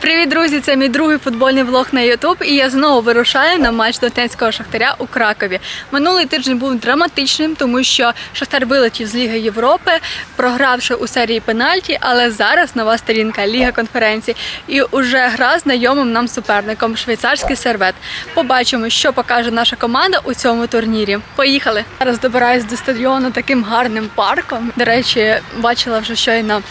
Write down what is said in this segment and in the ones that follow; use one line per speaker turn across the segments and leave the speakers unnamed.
Привіт, друзі! Це мій другий футбольний влог на YouTube, і я знову вирушаю на матч Донецького Шахтаря у Кракові. Минулий тиждень був драматичним, тому що Шахтар вилетів з Ліги Європи, програвши у серії пенальті. Але зараз нова сторінка Ліга конференцій і уже гра знайомим нам суперником швейцарський сервет. Побачимо, що покаже наша команда у цьому турнірі. Поїхали! Зараз добираюсь до стадіону таким гарним парком. До речі, бачила вже щойно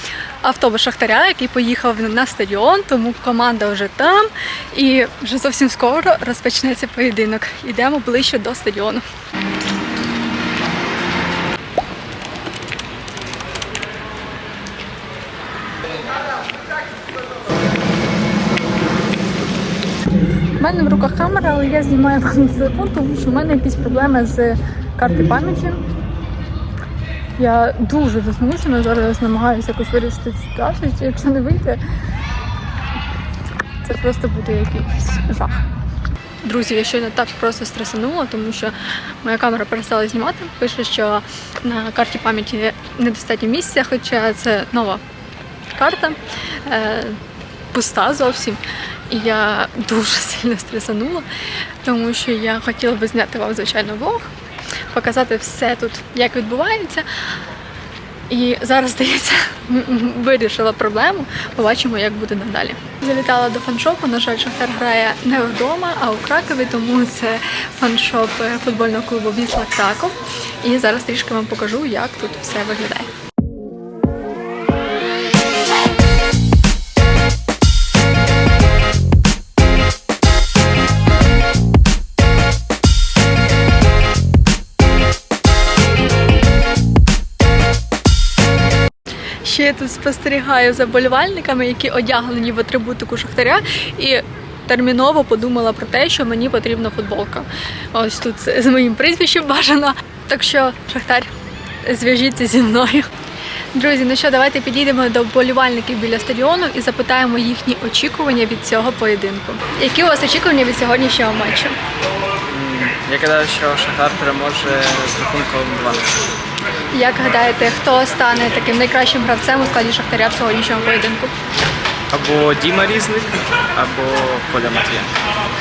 автобус Шахтаря, який поїхав на стадіон, тому команда вже там. І вже зовсім скоро розпочнеться поєдинок. Йдемо ближче до стадіону. У мене в руках камера, але я знімаю вам телефон, тому що в мене якісь проблеми з карти пам'яті. Я дуже засмучена, зараз намагаюся якось вирішити цю ситуацію. Якщо не вийде, це просто буде якийсь жах. Друзі, я щойно так просто стресанула, тому що моя камера перестала знімати. Пише, що на карті пам'яті недостатньо місця, хоча це нова карта, е, пуста зовсім. І я дуже сильно стресанула, тому що я хотіла би зняти вам, звичайно, влог, показати все тут, як відбувається. І зараз, здається, вирішила проблему. Побачимо, як буде надалі. Залітала до фаншопу. На жаль, Шахтар грає не вдома, а у Кракові, тому це фаншоп е, футбольного клубу Вісла Краков. І зараз трішки вам покажу, як тут все виглядає. Я тут спостерігаю за болівальниками, які одягнені в атрибутику Шахтаря, і терміново подумала про те, що мені потрібна футболка. Ось тут з моїм прізвищем бажано. Так що, Шахтар, зв'яжіться зі мною. Друзі, ну що, давайте підійдемо до вболівальників біля стадіону і запитаємо їхні очікування від цього поєдинку. Які у вас очікування від сьогоднішнього матчу?
Я гадаю, що Шахтар переможе з рахунком 2.
Як гадаєте, хто стане таким найкращим гравцем у складі Шахтаря в сьогоднішньому поєдинку?
Або Діма Різник, або Коля Матвієнко.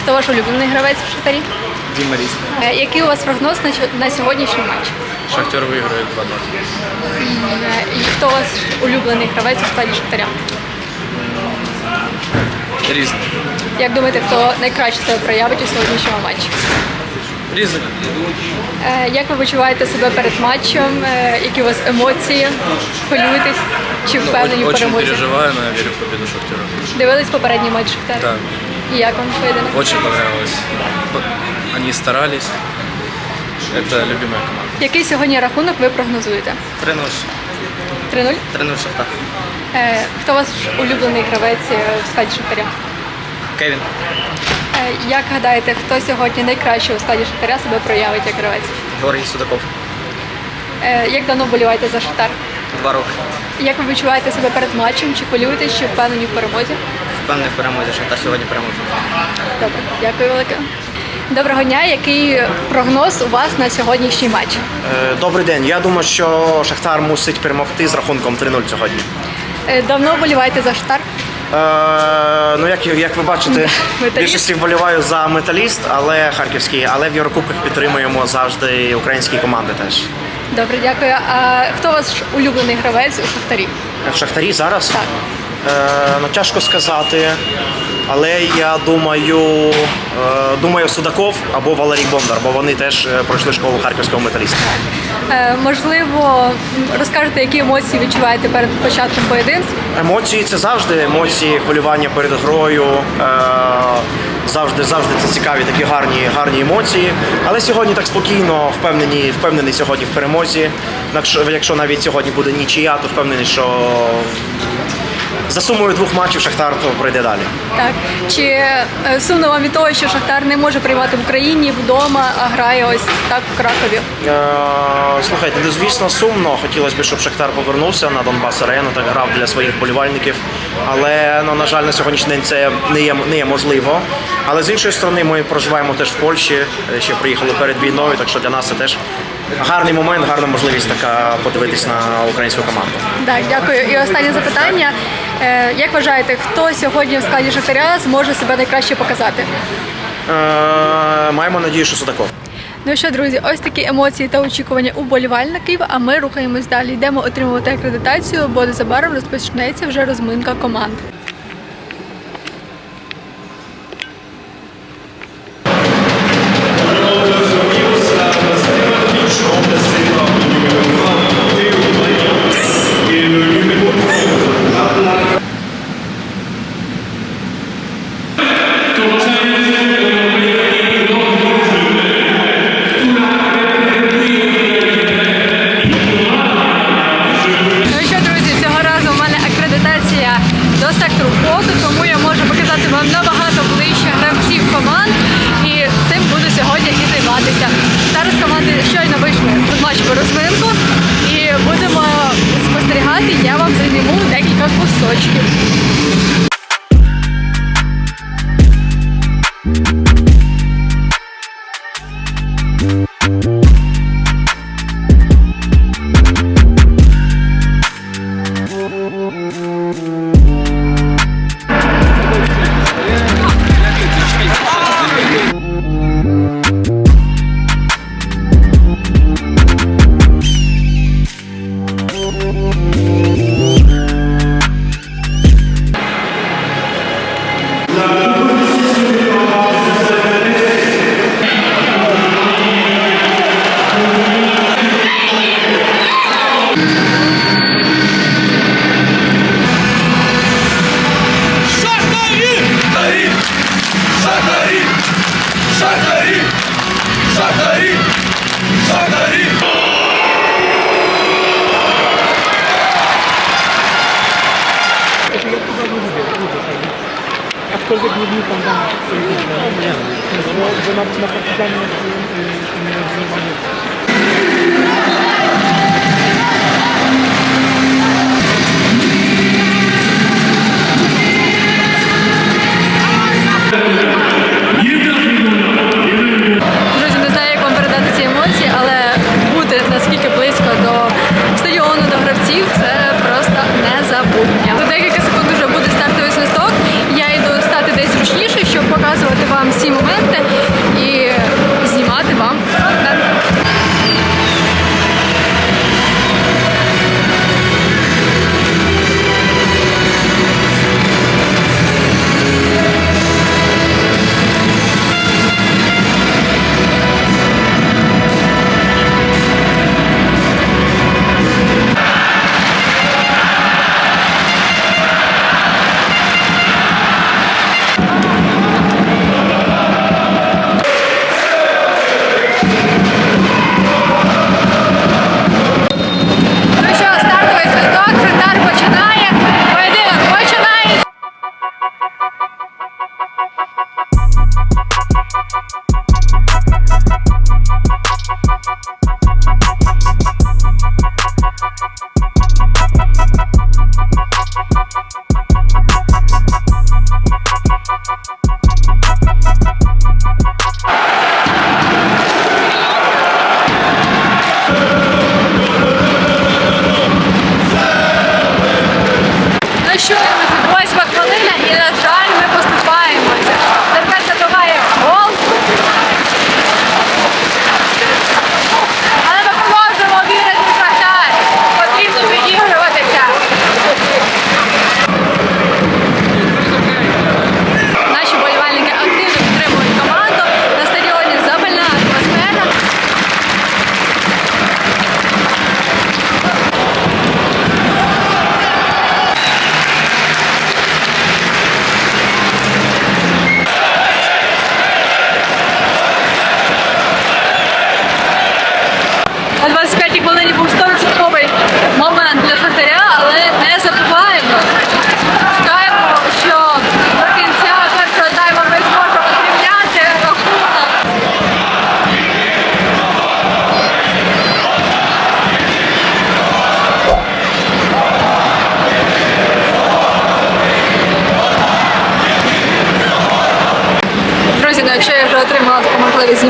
Хто ваш улюблений гравець в Шахтарі?
Діма Різник.
Е, Який у вас прогноз на, на сьогоднішній матч?
Шахтер виграє 2-0.
Е, І хто у вас улюблений гравець у складі Шахтаря?
Різник.
Як думаєте, хто найкраще себе проявить у сьогоднішньому матчі?
Різник.
Е, Як ви почуваєте себе перед матчем? Е, Які у вас емоції? Хвилюєтесь чи впевнені в
Очень
перемозі?
переживаю, но я верю в победу Шахтера.
Дивились попередній матч Шахтаря?
Да,
І як вам поєдинок?
очень понравилось. Они старались. Это любимая команда.
Який сьогодні рахунок ви прогнозуєте?
3-0.
3-0?
3-0 Шахтар.
Е, Хто ваш улюблений гравець е, в складі Шахтаря?
Кевін.
Е, Як гадаєте, хто сьогодні найкраще у складі Шахтаря себе проявить як гравець?
Георгій Судаков.
Е, Як давно вболіваєте за Шахтар?
Два роки.
Як ви відчуваєте себе перед матчем? Чи хвилюєтесь, чи впевнені в перемозі?
Впевнений в перемозі. Шахтар сьогодні переможе.
Добре, дякую велике. Доброго дня. Який прогноз у вас на сьогоднішній матч?
Е, Добрий день. Я думаю, що Шахтар мусить перемогти з рахунком 3-0 сьогодні.
Давно вболіваєте за Шахтар?
Е, ну, як, як ви бачите, більшості вболіваю за металіст, але харківський, але в Єврокубках підтримуємо завжди українські команди теж.
Добре, дякую. А хто ваш улюблений гравець у Шахтарі?
В Шахтарі зараз
Так.
Е, ну, тяжко сказати. Але я думаю, е, думаю, Судаков або Валерій Бондар, бо вони теж е, пройшли школу харківського металіста.
Е, Можливо, розкажете, які емоції відчуваєте перед початком поєдинку?
Емоції це завжди емоції, хвилювання перед грою. Завжди, завжди це цікаві такі гарні, гарні емоції. Але сьогодні так спокійно, впевнені, впевнений сьогодні в перемозі. Якщо навіть сьогодні буде нічия, то впевнений, що за сумою двох матчів Шахтар то пройде далі.
Так. Чи е, сумно вам від того, що Шахтар не може приймати в Україні вдома, а грає ось так в Кракові?
Е, слухайте, ну, звісно, сумно. Хотілося б, щоб Шахтар повернувся на Донбас Арену, так грав для своїх болівальників. Але ну, на жаль, на сьогоднішній день це не є, не є можливо. Але з іншої сторони, ми проживаємо теж в Польщі, е, ще приїхали перед війною, так що для нас це теж гарний момент, гарна можливість така подивитись на українську команду.
Так, дякую. І останнє запитання. Е, як вважаєте, хто сьогодні в складі Шахтаря зможе себе найкраще показати?
Е, маємо надію, що Судаков.
Ну що, друзі, ось такі емоції та очікування уболівальників. А ми рухаємось далі. Йдемо отримувати акредитацію, бо незабаром розпочнеться вже розминка команд.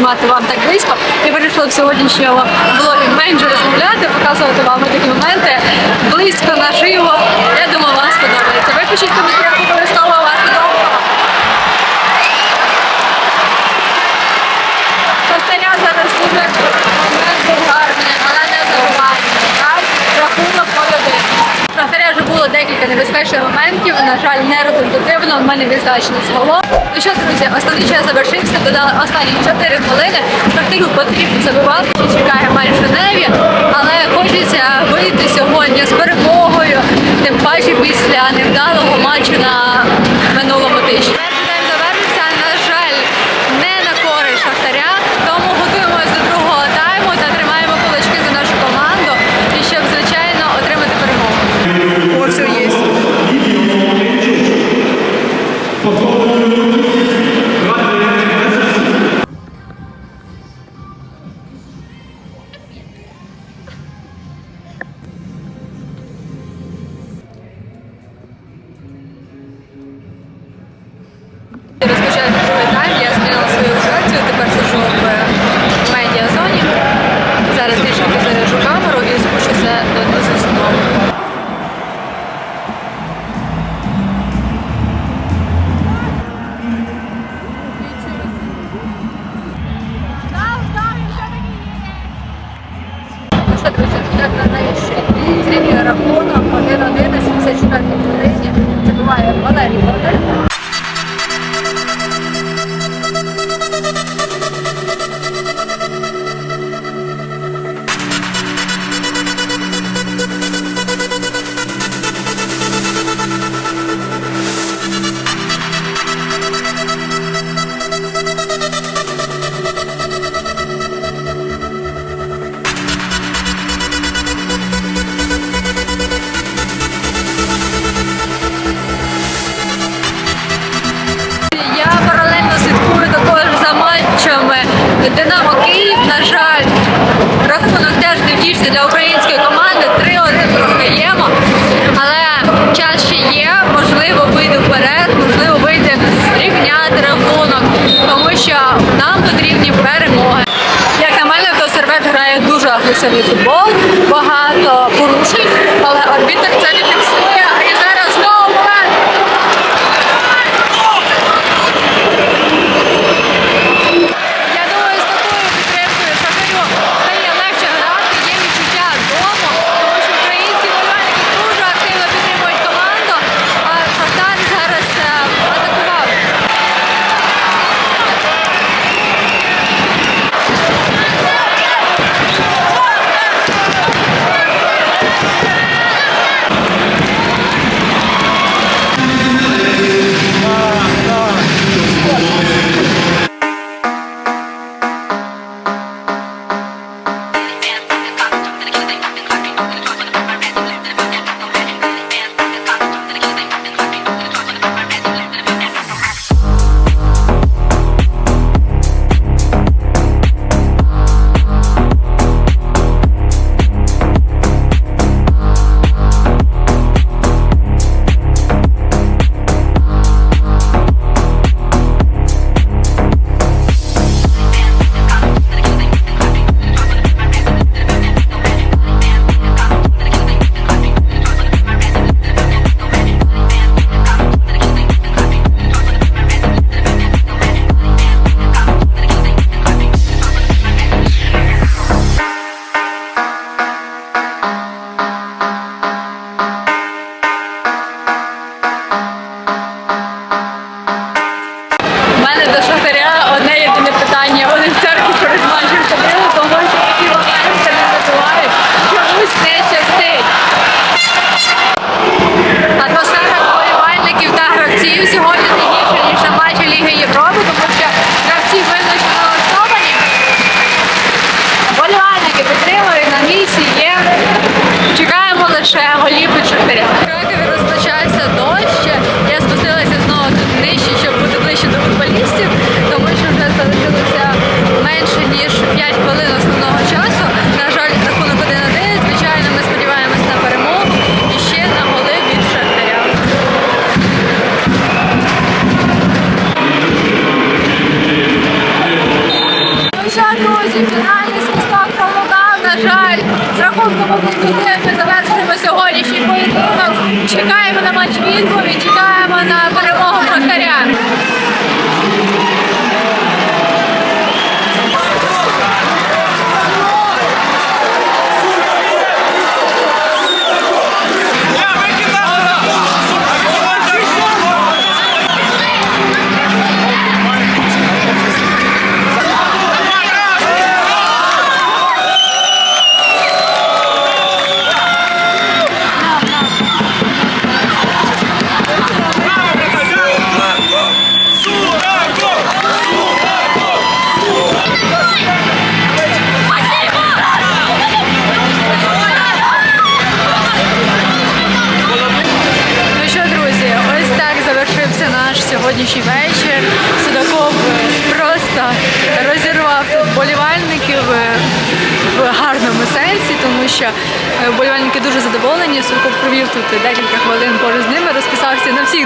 знімати вам так близько. І вирішила в сьогоднішньому блогі менше розмовляти, показувати вам такі моменти близько наживо. Я думаю, вам сподобається. Ви пишіть коментарі, використовувала вас подобається. Костеля зараз дуже гарне, але не так? Рахунок по людині. Натаря вже було декілька небезпечних моментів, на жаль, не результативно, в мене відзначено з. Ну що, друзі, останній час завершити додали останні 4 хвилини. Шахтарю потрібно забивати, чекає матч в Женеві, але хочеться вийти сьогодні з перемогою, тим паче після невдалого матчу на минулому тижні. Розпочати рахунок теж не втішся для української команди. 3-1 програємо. Але час ще є, можливо, вийти вперед, можливо, вийти рівняти рахунок, тому що нам потрібні перемоги. Як на мене, то сервет грає дуже агресивний футбол, багато порушень, але арбітр це не фіксує. рахунком 1-4 завершуємо сьогоднішній поєдинок. Чекаємо на матч відповідь, чекаємо на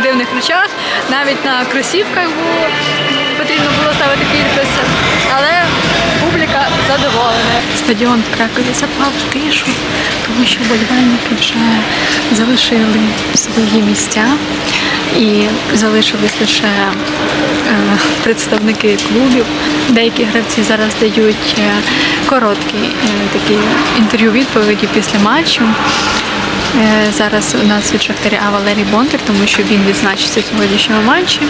розписався дивних речах, навіть на кросівках було потрібно було ставити підписи. Але публіка задоволена. Стадіон в Кракові запав в тишу, тому що вболівальники вже залишили свої місця і залишились лише е, представники клубів. Деякі гравці зараз дають е, короткі е, такі інтерв'ю-відповіді після матчу. Е, Зараз у нас від Шахтаря Валерій Бондар, тому що він відзначився в сьогоднішньому матчі.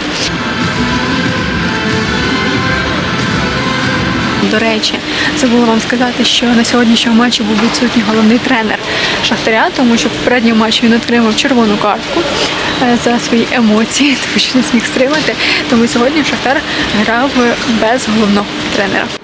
До речі, забула вам сказати, що на сьогоднішньому матчі був відсутній головний тренер Шахтаря, тому що в попередньому матчі він отримав червону картку е, за свої емоції, тому що не зміг стримати. Тому сьогодні Шахтар грав без головного тренера.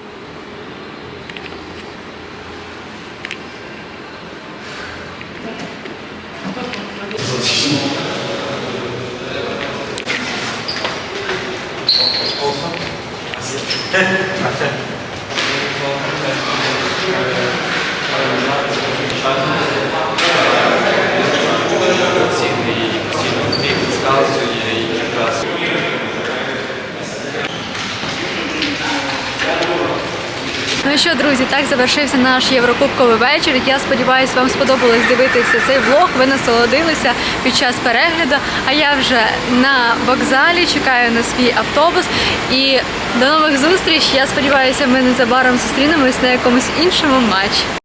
Що, друзі, так завершився наш єврокубковий вечір. Я сподіваюся, вам сподобалось дивитися цей влог. Ви насолодилися під час перегляду. А я вже на вокзалі чекаю на свій автобус. І до нових зустріч. Я сподіваюся, ми незабаром зустрінемось на якомусь іншому матчі.